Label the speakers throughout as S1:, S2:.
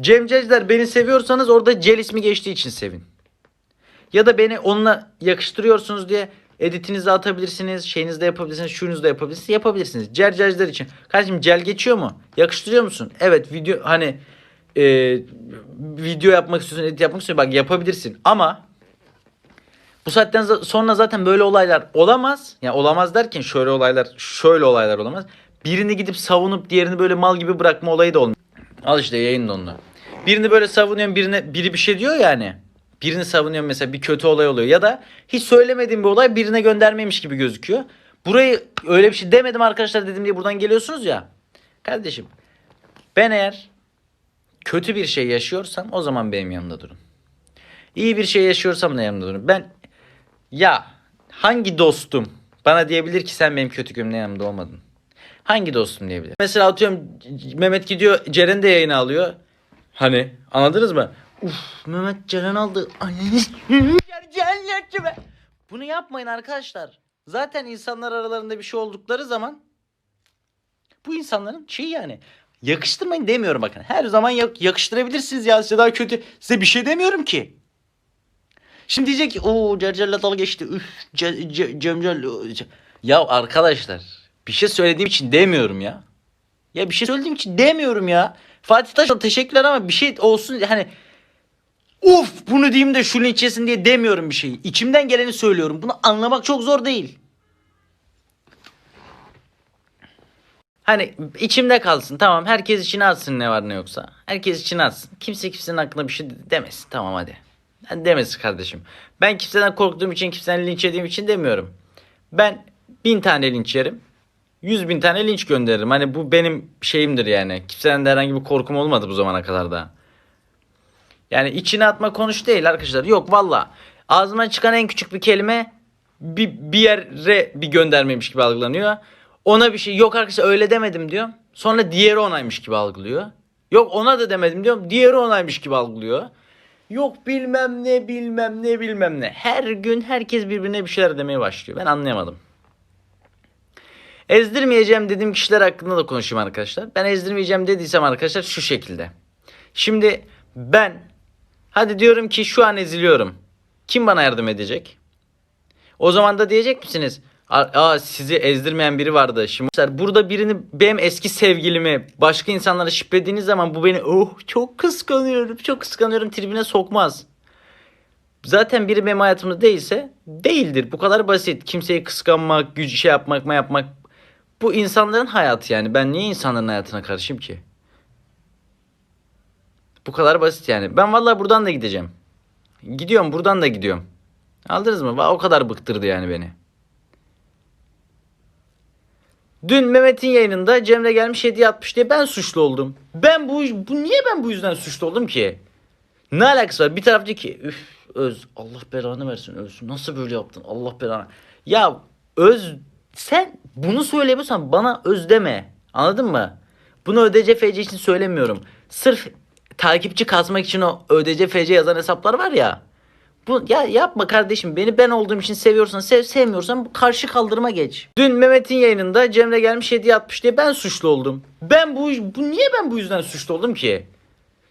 S1: Cem Cezler beni seviyorsanız orada Cel ismi geçtiği için sevin. Ya da beni onunla yakıştırıyorsunuz diye editinizi atabilirsiniz, şeyinizi de yapabilirsiniz, şunuzu da yapabilirsiniz, yapabilirsiniz. Cer Cezler için. Kardeşim Cel geçiyor mu? Yakıştırıyor musun? Evet video hani e, video yapmak istiyorsun, edit yapmak istiyorsun bak yapabilirsin ama bu saatten sonra zaten böyle olaylar olamaz. Yani olamaz derken şöyle olaylar, şöyle olaylar olamaz. Birini gidip savunup diğerini böyle mal gibi bırakma olayı da olmuyor. Al işte yayın donlu. Birini böyle savunuyorum birine biri bir şey diyor yani. Birini savunuyorum mesela bir kötü olay oluyor ya da hiç söylemediğim bir olay birine göndermemiş gibi gözüküyor. Burayı öyle bir şey demedim arkadaşlar dedim diye buradan geliyorsunuz ya. Kardeşim ben eğer kötü bir şey yaşıyorsam o zaman benim yanımda durun. İyi bir şey yaşıyorsam da yanımda durun. Ben ya hangi dostum bana diyebilir ki sen benim kötü günümde yanımda olmadın? Hangi dostum diyebilir? Mesela atıyorum Mehmet gidiyor Ceren de yayını alıyor. Hani anladınız mı? Uf Mehmet Ceren aldı. Anneniz Ceren yaptı be. Bunu yapmayın arkadaşlar. Zaten insanlar aralarında bir şey oldukları zaman bu insanların şeyi yani yakıştırmayın demiyorum bakın. Her zaman yak- yakıştırabilirsiniz ya size daha kötü. Size bir şey demiyorum ki. Şimdi diyecek ki o Cercer'le dalga geçti. Üf, Ce- Ce- Cemcel. Ce-" Ya arkadaşlar bir şey söylediğim için demiyorum ya. Ya bir şey söylediğim için demiyorum ya. Fatih Taş teşekkürler ama bir şey olsun hani Uf bunu diyeyim de şu linç diye demiyorum bir şeyi. İçimden geleni söylüyorum. Bunu anlamak çok zor değil. Hani içimde kalsın tamam herkes içine atsın ne var ne yoksa. Herkes içine atsın. Kimse kimsenin hakkında bir şey demesin tamam hadi. Yani demesin kardeşim. Ben kimseden korktuğum için kimseden linç yediğim için demiyorum. Ben bin tane linç yerim. Yüz bin tane linç gönderirim. Hani bu benim şeyimdir yani. Kimseden de herhangi bir korkum olmadı bu zamana kadar da. Yani içine atma konuş değil arkadaşlar. Yok valla. Ağzımdan çıkan en küçük bir kelime bir, bir yere bir göndermemiş gibi algılanıyor. Ona bir şey yok arkadaşlar öyle demedim diyor. Sonra diğeri onaymış gibi algılıyor. Yok ona da demedim diyorum. Diğeri onaymış gibi algılıyor. Yok bilmem ne bilmem ne bilmem ne. Her gün herkes birbirine bir şeyler demeye başlıyor. Ben anlayamadım. Ezdirmeyeceğim dediğim kişiler hakkında da konuşayım arkadaşlar. Ben ezdirmeyeceğim dediysem arkadaşlar şu şekilde. Şimdi ben hadi diyorum ki şu an eziliyorum. Kim bana yardım edecek? O zaman da diyecek misiniz? Aa sizi ezdirmeyen biri vardı. Şimdi burada birini benim eski sevgilimi başka insanlara şiplediğiniz zaman bu beni oh çok kıskanıyorum çok kıskanıyorum tribine sokmaz. Zaten biri benim hayatımda değilse değildir. Bu kadar basit. Kimseyi kıskanmak, güç şey yapmak mı yapmak. Bu insanların hayatı yani. Ben niye insanların hayatına karışayım ki? Bu kadar basit yani. Ben vallahi buradan da gideceğim. Gidiyorum buradan da gidiyorum. Aldınız mı? O kadar bıktırdı yani beni. Dün Mehmet'in yayınında Cemre gelmiş hediye atmış diye ben suçlu oldum. Ben bu, bu niye ben bu yüzden suçlu oldum ki? Ne alakası var? Bir taraf diyor ki üf Öz Allah belanı versin Öz. Nasıl böyle yaptın? Allah belanı. Ya Öz sen bunu söylemiyorsan bana Öz deme. Anladın mı? Bunu ÖDC FC için söylemiyorum. Sırf takipçi kasmak için o ÖDC FC yazan hesaplar var ya. Bu ya yapma kardeşim. Beni ben olduğum için seviyorsan sev, sevmiyorsan karşı kaldırıma geç. Dün Mehmet'in yayınında Cemre gelmiş hediye atmış diye ben suçlu oldum. Ben bu bu niye ben bu yüzden suçlu oldum ki?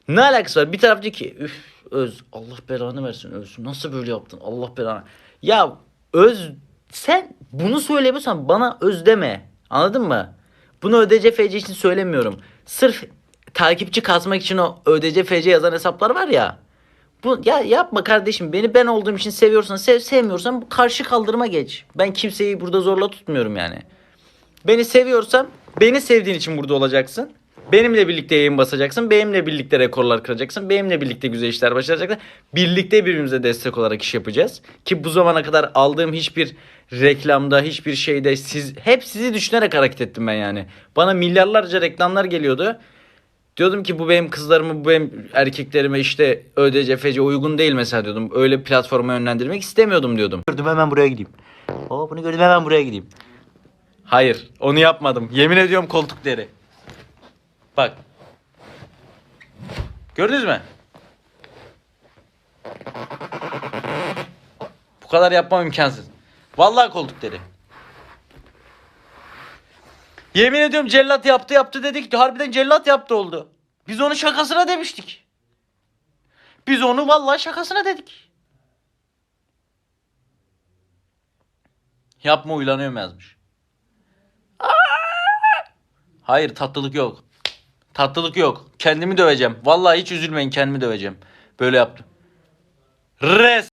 S1: Ne alakası var? Bir taraf diyor ki üf Öz Allah belanı versin Öz. Nasıl böyle yaptın? Allah belanı. Ya Öz sen bunu söylemiyorsan bana Öz deme. Anladın mı? Bunu ÖDC FC için söylemiyorum. Sırf takipçi kasmak için o ÖDC FC yazan hesaplar var ya. Bu ya yapma kardeşim. Beni ben olduğum için seviyorsan sev, sevmiyorsan karşı kaldırıma geç. Ben kimseyi burada zorla tutmuyorum yani. Beni seviyorsan beni sevdiğin için burada olacaksın. Benimle birlikte yayın basacaksın. Benimle birlikte rekorlar kıracaksın. Benimle birlikte güzel işler başaracaksın. Birlikte birbirimize destek olarak iş yapacağız. Ki bu zamana kadar aldığım hiçbir reklamda, hiçbir şeyde siz hep sizi düşünerek hareket ettim ben yani. Bana milyarlarca reklamlar geliyordu. Diyordum ki bu benim kızlarımı, bu benim erkeklerime işte ÖDC, FC uygun değil mesela diyordum. Öyle platforma yönlendirmek istemiyordum diyordum. Gördüm hemen buraya gideyim. Oo bunu gördüm hemen buraya gideyim. Hayır onu yapmadım. Yemin ediyorum koltuk deri. Bak. Gördünüz mü? Bu kadar yapmam imkansız. Vallahi koltuk deri. Yemin ediyorum cellat yaptı yaptı dedik. Harbiden cellat yaptı oldu. Biz onu şakasına demiştik. Biz onu vallahi şakasına dedik. Yapma uylanıyorum yazmış. Hayır tatlılık yok. Tatlılık yok. Kendimi döveceğim. Vallahi hiç üzülmeyin kendimi döveceğim. Böyle yaptım. Res.